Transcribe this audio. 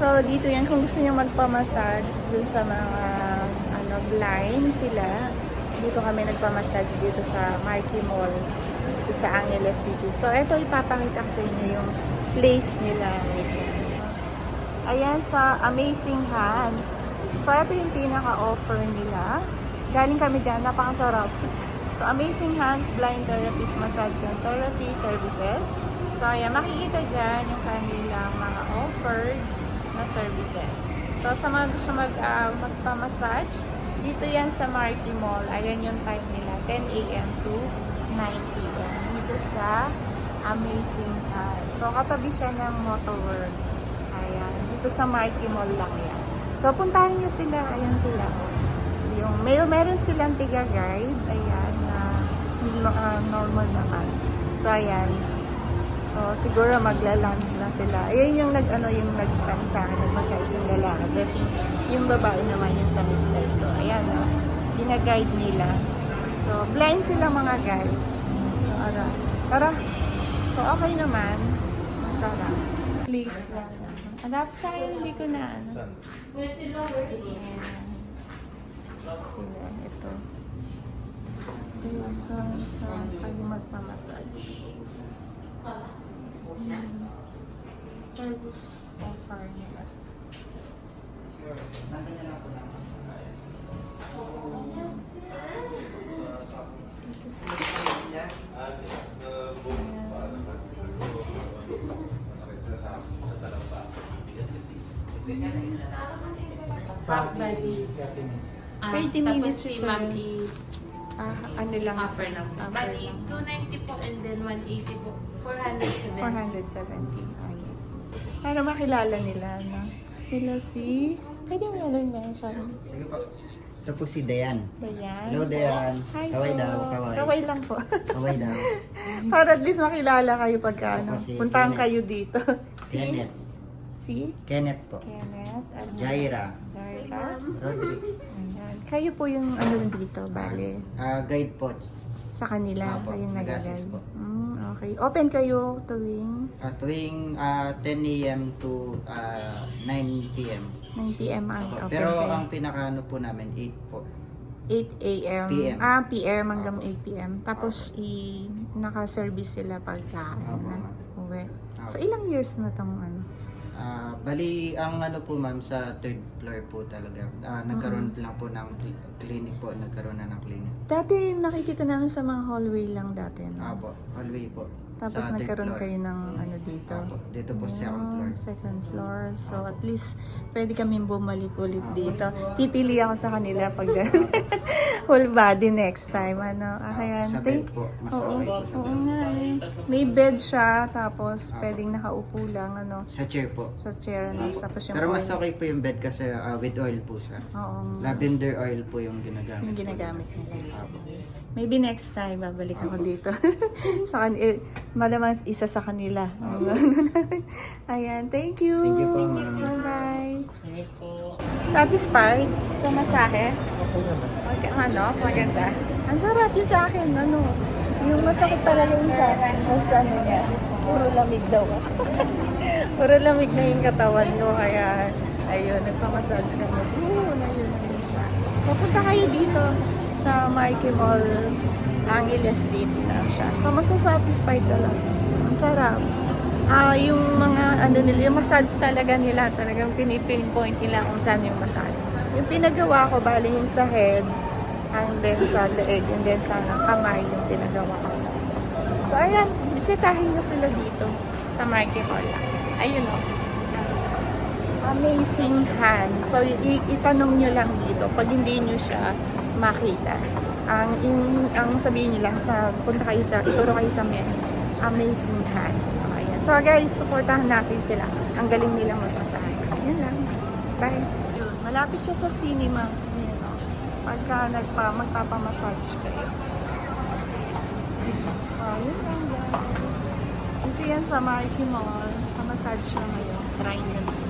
So, dito yan, kung gusto nyo magpamassage dun sa mga ano, blind sila, dito kami nagpamassage dito sa Marquee Mall, dito sa Angeles City. So, ito ipapakita ko sa inyo yung place nila. Ayan, sa Amazing Hands. So, ito yung pinaka-offer nila. Galing kami dyan, napakasarap. So, Amazing Hands Blind Therapist Massage and Therapy Services. So, ayan, makikita dyan yung kanilang mga offered na services. So, sa mga gusto mag, ah, magpa-massage, dito yan sa Marquee Mall. Ayan yung time nila, 10 a.m. to 9 p.m. Dito sa Amazing Hands. So, katabi siya ng Motor World. Ayan, dito sa Marquee Mall lang yan. So, puntahan nyo sila. Ayan sila. So, yung, may, meron silang tiga-guide. Ayan, uh, normal naman. So, ayan. So, siguro magla-lunch na sila. Ayan yung nag, ano, yung nagtan sa akin, nag-massage yung lalaki. Tapos yung, babae naman yung sa mister ko. Ayan, no? Gina-guide nila. So, blind sila mga guys. So, ara. Tara. So, okay naman. Masarap. Please lang. Adapt sa akin, hindi ko na ano. Ayan. Sila, ito. So, so, kayo magpamassage. Service offer nila. Back body. 30 minutes Tapos si siya. ma'am is Ah, ano lang. upper lang. Upper Bali, lang. 290 po and then 180 po. 470. 470. Ayun. Para makilala nila, no? Sila si... Pwede mo na rin mention. Sige po. Ito po si Dayan. Dayan. Hello, Dayan. Hi Kaway po. daw, kaway. Kaway lang po. Kaway daw. Para at least makilala kayo pagka ano. Ako si Puntahan Kenneth. kayo dito. si... Kenneth. Si? Kenneth po. Kenneth. At Jaira. Jaira. Rodrick. Ayan. Kayo po yung ano dito, bale. Ah, guide po. Sa kanila, Apo, kayong nag-assist po. Mm, okay. Open kayo tuwing Ah, tuwing ah, 10 a.m. to ah, 9 p.m. 9 p.m. ang Apo. open Pero kayo. ang pinakaano po namin 8 po. 8 a.m. PM. Ah, PM hanggang Apo. 8 p.m. Tapos i naka-service sila pagka Apo, ma'am. uwi. Apo. So ilang years na tong ano? Ah, bali ang ano po ma'am sa third floor po talaga. Ah, nagkaroon lang po ng cl- clinic po, nagkaroon na ng clinic. Dati nakikita namin sa mga hallway lang dati. No? Apo, hallway po. Tapos Sa nagkaroon floor. kayo ng ano dito. Apo, dito po second Ah, floor. Second floor. So at least pwede kami bumalik ulit dito. Pipili ako sa kanila pag whole body next time. Ano? Ah, kaya, sa bed po, mas Oo, okay po sa oo bed. nga eh. May bed siya, tapos Apo. pwedeng nakaupo lang, ano, Sa chair po. sa chair, ano, Apo. tapos yung Pero mas oil. okay po yung bed kasi ah, with oil po siya. Oo. Lavender oil po yung ginagamit. Yung po ginagamit nila. Apo. Maybe next time, babalik ako dito. sa kan eh, malamang isa sa kanila. Apo. Ayan, thank you. Thank you po, ma'am. Bye-bye. Satisfied sa masahe? Okay naman. Okay, ano, maganda. Ang sarap yung sa akin, ano. Yung masakit talaga yung sa akin. Tapos ano niya, puro lamig daw puro lamig na yung katawan ko. Kaya, ayun, nagpamassage kami. Oo, na yun, na yun siya. So, punta kayo dito sa Marquee Mall, Angeles City na siya. So, masasatisfied talaga. Ang sarap. Ah, yung mga ano nila, yung massage talaga nila, talagang pinipinpoint nila kung saan yung massage. Yung pinagawa ko, bali yung sa head, and then sa leeg, and then sa kamay yung pinagawa ko. So, ayan, bisitahin nyo sila dito sa Market Hall. Ayun o. Amazing hands. So, itanong nyo lang dito pag hindi nyo siya makita. Ang in, ang sabihin nyo lang sa punta kayo sa ituro kayo sa menu. Amazing hands. Ayan. So guys, supportahan natin sila. Ang galing nila magpasahe. Yan lang. Bye. Yun, malapit siya sa cinema. Ayan o. Pagka nagpa, magpapamassage kayo. Oh, yun lang guys. Ito yan sa Marquee Mall. Pamassage na ngayon. Try nyo.